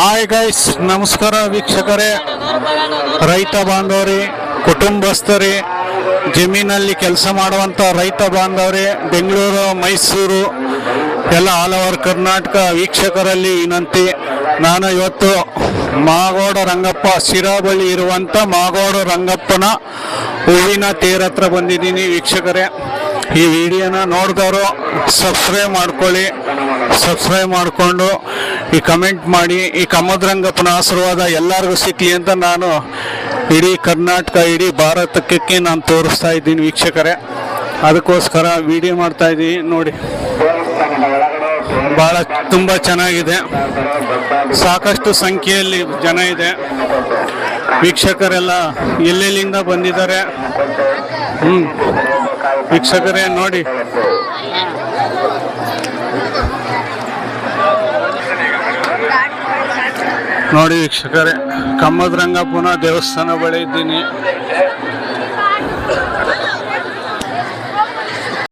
Hi guys ನಮಸ್ಕಾರ ವೀಕ್ಷಕರೇ. ರೈತ ಬಾಂಧವರೇ, ಕುಟುಂಬಸ್ಥರೇ, ಜಮೀನಲ್ಲಿ ಕೆಲಸ ಮಾಡುವಂಥ ರೈತ ಬಾಂಧವರೇ, ಬೆಂಗಳೂರು, ಮೈಸೂರು, ಎಲ್ಲ ಆಲ್ ಓವರ್ ಕರ್ನಾಟಕ ವೀಕ್ಷಕರಲ್ಲಿ ವಿನಂತಿ. ನಾನು ಇವತ್ತು ಮಾಗೋಡ ರಂಗಪ್ಪ, ಶಿರಾಬಳ್ಳಿ ಇರುವಂಥ ಮಾಗೋಡ ರಂಗಪ್ಪನ ಹೂವಿನ ತೇರ ಹತ್ರ ಬಂದಿದ್ದೀನಿ ವೀಕ್ಷಕರೇ. ಈ ವಿಡಿಯೋನ ನೋಡಿದವರು ಸಬ್ಸ್ಕ್ರೈಬ್ ಮಾಡ್ಕೊಳ್ಳಿ. ಸಬ್ಸ್ಕ್ರೈಬ್ ಮಾಡಿಕೊಂಡು ಈ ಕಮೆಂಟ್ ಮಾಡಿ, ಈ ಕಮದ್ರಂಗಪ್ಪನ ಆಶೀರ್ವಾದ ಎಲ್ಲರಿಗೂ ಸಿಕ್ಕಲಿ ಅಂತ ನಾನು ಇಡೀ ಕರ್ನಾಟಕ, ಇಡೀ ಭಾರತಕ್ಕೆ ನಾನು ತೋರಿಸ್ತಾ ಇದ್ದೀನಿ ವೀಕ್ಷಕರೇ. ಅದಕ್ಕೋಸ್ಕರ ವಿಡಿಯೋ ಮಾಡ್ತಾ ಇದ್ದೀನಿ, ನೋಡಿ. ಭಾಳ ತುಂಬ ಚೆನ್ನಾಗಿದೆ. ಸಾಕಷ್ಟು ಸಂಖ್ಯೆಯಲ್ಲಿ ಜನ ಇದೆ. ವೀಕ್ಷಕರೆಲ್ಲ ಎಲ್ಲೆಲ್ಲಿಂದ ಬಂದಿದ್ದಾರೆ? ಹ್ಞೂ ವೀಕ್ಷಕರೇ, ನೋಡಿ. ನೋಡಿ ವೀಕ್ಷಕರೇ ಕಮ್ಮದ ರಂಗಪ್ಪನ ದೇವಸ್ಥಾನ ಬಳಿ ಇದ್ದೀನಿ.